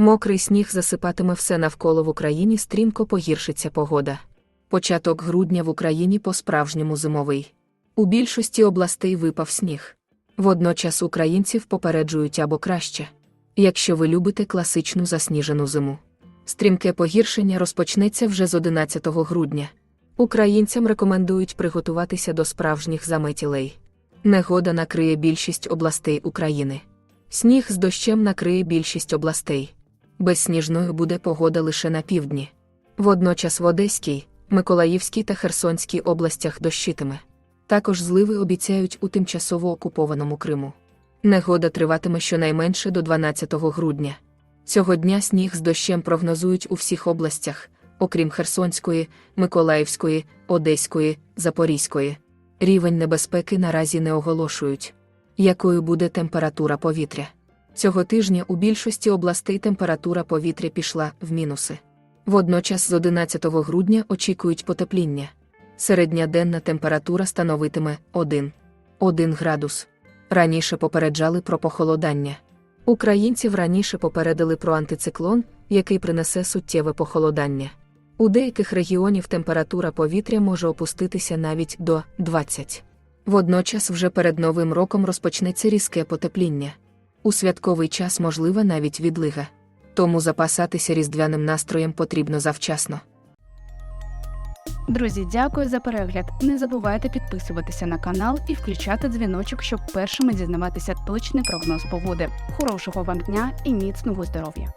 Мокрий сніг засипатиме все навколо в Україні, стрімко погіршиться погода. Початок грудня в Україні по-справжньому зимовий. У більшості областей випав сніг. Водночас українців попереджують або краще. Якщо ви любите класичну засніжену зиму. Стрімке погіршення розпочнеться вже з 11 грудня. Українцям рекомендують приготуватися до справжніх заметілей. Негода накриє більшість областей України. Сніг з дощем накриє більшість областей. Безсніжною буде погода лише на півдні. Водночас в Одеській, Миколаївській та Херсонській областях дощитиме. Також зливи обіцяють у тимчасово окупованому Криму. Негода триватиме щонайменше до 12 грудня. Цього дня сніг з дощем прогнозують у всіх областях, окрім Херсонської, Миколаївської, Одеської, Запорізької. Рівень небезпеки наразі не оголошують. Якою буде температура повітря? Цього тижня у більшості областей температура повітря пішла в мінуси. Водночас з 11 грудня очікують потепління. Середня денна температура становитиме 1, 1 градус. Раніше попереджали про похолодання. Українців раніше попередили про антициклон, який принесе суттєве похолодання. У деяких регіонів температура повітря може опуститися навіть до 20. Водночас вже перед Новим роком розпочнеться різке потепління. У святковий час можлива навіть відлига. Тому запасатися різдвяним настроєм потрібно завчасно. Друзі, дякую за перегляд. Не забувайте підписуватися на канал і включати дзвіночок, щоб першими дізнаватися точний прогноз погоди. Хорошого вам дня і міцного здоров'я!